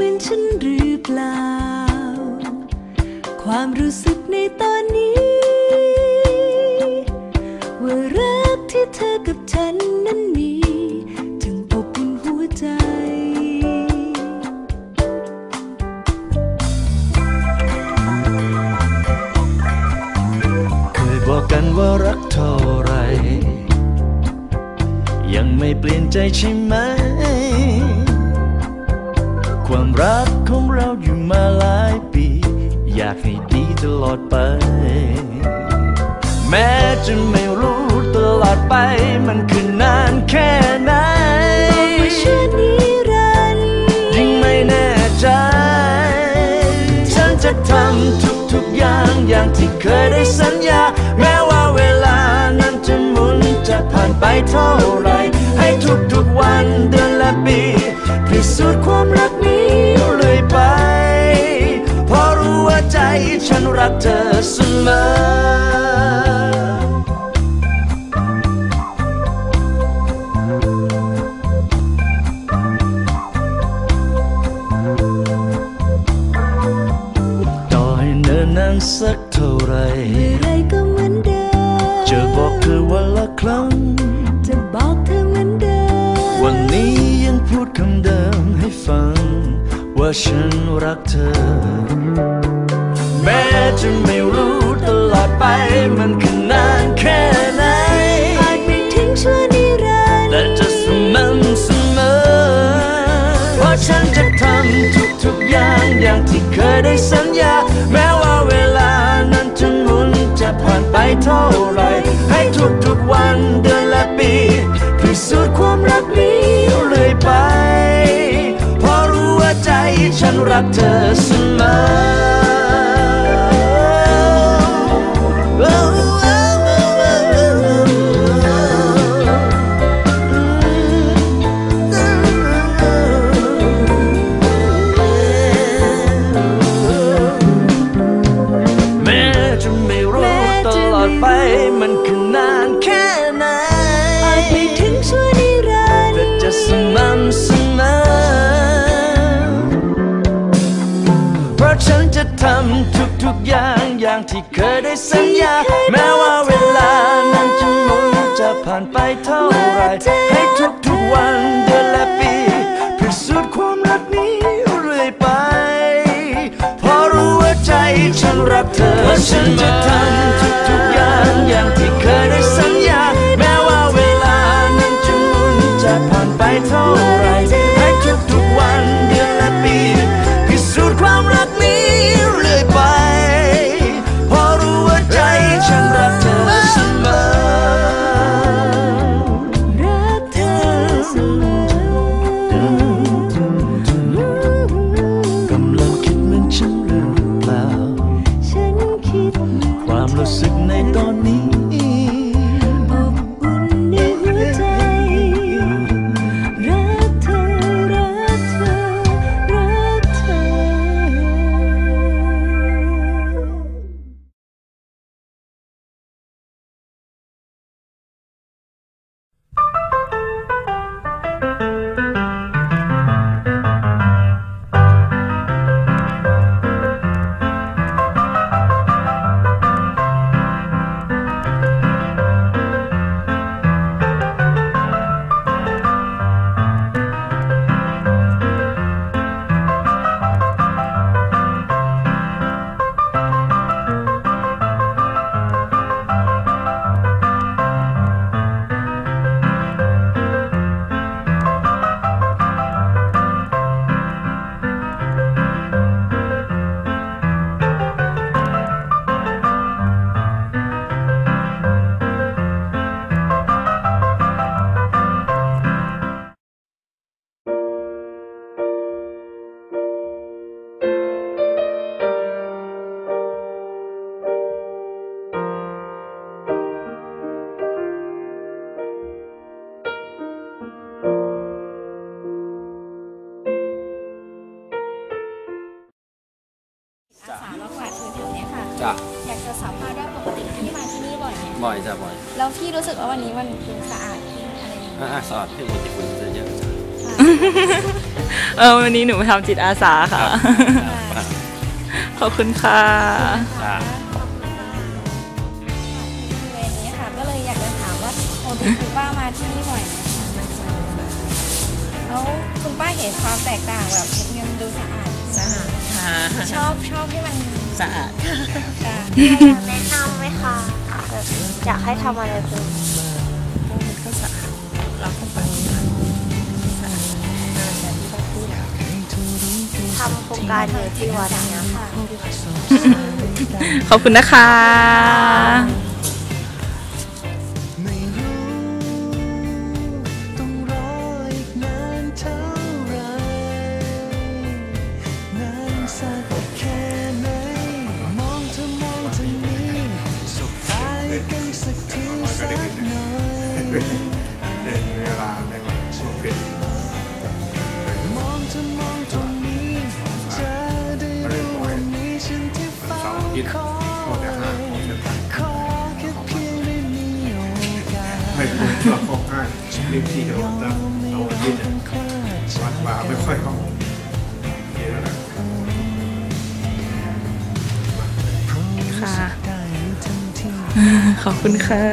เป็นฉันหรือเปล่า ความรู้สึกในตอนนี้ ว่ารักที่เธอกับฉันนั้นมีจึงอบอุ่นหัวใจ เคยบอกกันว่ารักเท่าไร ยังไม่เปลี่ยนใจใช่ไหม รักของเราอยู่มาหลายปี อยากให้ดีตลอดไป แม้จะไม่รู้ตลอดไป มันคือนานแค่ไหนว่าฉันนิรันดร์ยิ่งไม่แน่ใจ ฉันจะทำทุกๆอย่างอย่างที่เคยได้สัญญา แม้ว่าเวลานั้นจะหมุนจะผ่านไปเท่าไหรให้ทุกๆวันเดือนและปี พิสูจน์ความรักานสักเท่าไหรเมื่อไรก็เหมือนเดิมจะบอกเธอวันละครั้ง จะบอกเธอเหมือนเดิม วันนี้ยังพูดคำเดิมให้ฟัง ว่าฉันรักเธอ แม้จะไม่รู้ตลอดไปมันคือนานแค่ไหนอาจไม่ถึงชั่วนิรันดร์แต่จะสม่ำเสมอเพราะฉันจะทำทุกๆอย่างอย่างที่เคยได้สัญญาแม้ เท่าไร ให้ทุกทุกวันเดือนและปีพิสูจน์ความรักนี้เรื่อยไป เพราะรู้ว่าใจฉันรักเธอเสมอ ฉันจะทำทุกๆอย่างอย่างที่เคยได้สัญญา แม้ว่าเวลานั้นจะหมุนจะผ่านไปเท่าไหรให้ทุกๆวันเดือนและปีพิสูจน์ความรักนี้เรื่อยไปเพราะรู้ว่าใจฉันรักเธอ ฉันจะทำ สึกในตอนนี้ แล้วพี่รู้สึกว่าวันนี้มันดูสะอาดขึ้นอะไรอย่างเงี้ยอ่าสะอาดขึ้นปกติฝุ่นจะเยอะจ้ะค่ะเออวันนี้หนูมาทำจิตอาสาค่ะขอบคุณค่ะ อ่า บริเวณนี้ค่ะ ก็เลยอยากจะถามว่าปกติคุณป้ามาที่นี่บ่อยไหมแล้วคุณป้าเห็นความแตกต่างแบบเงินดูสะอาดสะอาดชอบชอบให้มันสะอาด สะอาด แนะนำไหมคะ แบบอยากให้ทำอะไรเพิ่มทำโครงการเดินที่วัดอย่างเงี้ยค่ะขอบคุณนะคะ เป็นเวลาในวันช่วงเป็นมองเธอมองตรงนี้จะได้รู้วันนี้ฉันที่เฝ้าเสาร์อาทิตย์คอก็จะห้าโมงเย็นขอแค่เพียงได้มีโอกาสไม่ควรชอบข้าห้างรีบที่เดียวตั้งเอาอาทิตย์เนี่ยวัดบาร์ไม่ค่อยเข้าเยอะนะค่ะ ขอบคุณค่ะ